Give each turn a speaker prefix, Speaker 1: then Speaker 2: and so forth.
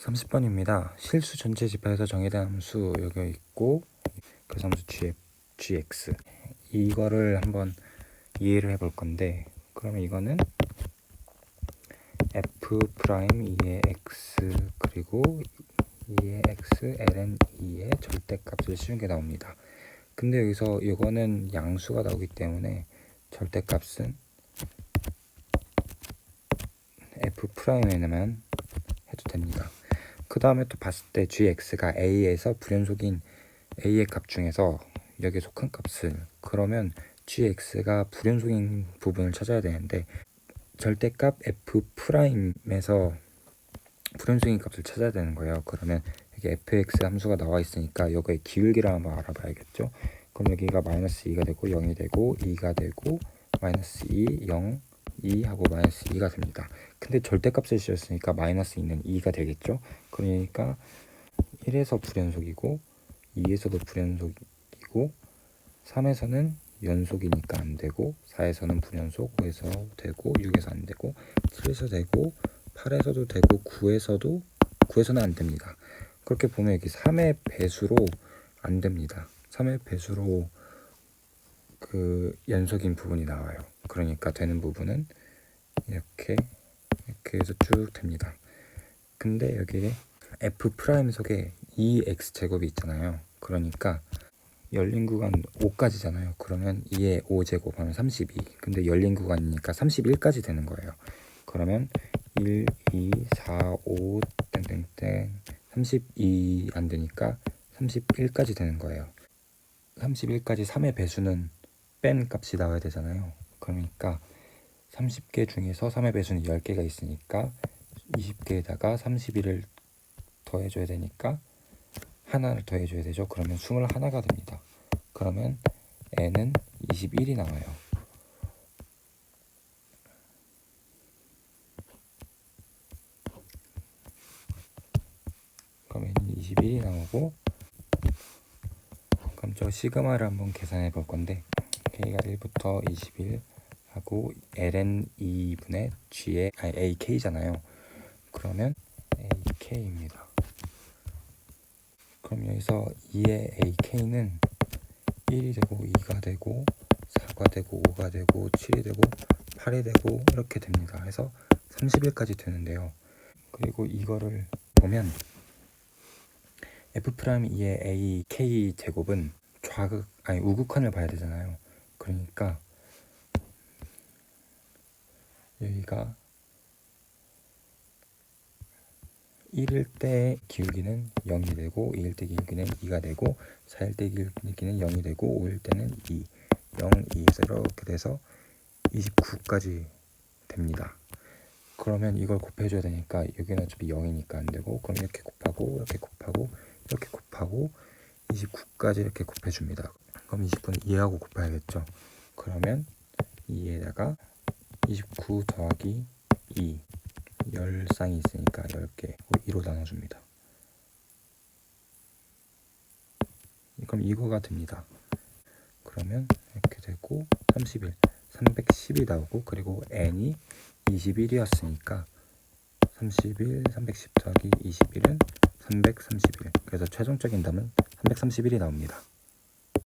Speaker 1: 30번입니다. 실수 전체 집합에서 정의된 함수 여기 있고 그 함수 g, gx 이거를 한번 이해를 해볼 건데 그러면 이거는 f 프라임 2의 x 그리고 2의 x ln 2의 절대값을 씌운 게 나옵니다. 근데 여기서 이거는 양수가 나오기 때문에 절대값은 f 프라임에만 해도 됩니다. 그 다음에 또 봤을 때 gx가 a에서 불연속인 a의 값 중에서 여기에 속한 값을 그러면 gx가 불연속인 부분을 찾아야 되는데 절대값 f 프라임에서 불연속인 값을 찾아야 되는 거예요. 그러면 여기 fx 함수가 나와 있으니까 여기의 기울기를 한번 알아봐야겠죠. 그럼 여기가 마이너스 2가 되고 0이 되고 2가 되고 마이너스 2, 0, 2 하고 마이너스 2가 됩니다. 근데 절대값을 씌웠으니까 마이너스 2는 2가 되겠죠. 그러니까 1에서 불연속이고 2에서도 불연속이고 3에서는 연속이니까 안 되고 4에서는 불연속 5에서 되고 6에서 안 되고 7에서 되고 8에서도 되고 9에서도 9에서는 안 됩니다. 그렇게 보면 여기 3의 배수로 안 됩니다. 3의 배수로 그 연속인 부분이 나와요. 그러니까 되는 부분은 이렇게 이렇게 해서 쭉 됩니다. 근데 여기에 f 프라임 속에 2x 제곱이 있잖아요. 그러니까 열린 구간 5까지잖아요. 그러면 2의 5제곱 하면 32. 근데 열린 구간이니까 31까지 되는 거예요. 그러면 1, 2, 4, 5 땡땡땡 32 안 되니까 31까지 되는 거예요. 31까지 3의 배수는 뺀 값이 나와야 되잖아요. 그러니까 30개 중에서 3의 배수는 10개가 있으니까 20개에다가 31을 더해줘야 되니까 하나를 더해줘야 되죠. 그러면 21가 됩니다. 그러면 n은 21이 나와요. 그럼 n이 21이 나오고 그럼 저 시그마를 한번 계산해 볼 건데 k가 1부터 21 하고 ln 2분의 g의 아니 ak잖아요. 그러면 ak입니다. 그럼 여기서 2의 ak는 1이 되고 2가 되고 4가 되고 5가 되고 7이 되고 8이 되고 이렇게 됩니다. 그래서 30일까지 되는데요. 그리고 이거를 보면 f 프라임 2의 a k 제곱은 좌극 아니 우극한을 봐야 되잖아요. 그러니까 여기가 1일 때 기울기는 0이 되고 2일 때 기울기는 2가 되고 4일 때 기울기는 0이 되고 5일 때는 2, 0, 2, 0 이렇게 돼서 29까지 됩니다. 그러면 이걸 곱해줘야 되니까 여기는 어차피 0이니까 안 되고 그럼 이렇게 곱하고 이렇게 곱하고 이렇게 곱하고 29까지 이렇게 곱해줍니다. 그럼 20분 2하고 곱해야겠죠. 그러면 2에다가 29 더하기 2 10쌍이 있으니까 10개 2로 나눠줍니다. 그럼 이거가 됩니다. 그러면 이렇게 되고 31, 310이 나오고 그리고 n이 21이었으니까 31, 310 더하기 21은 331 그래서 최종적인 답은 331이 나옵니다.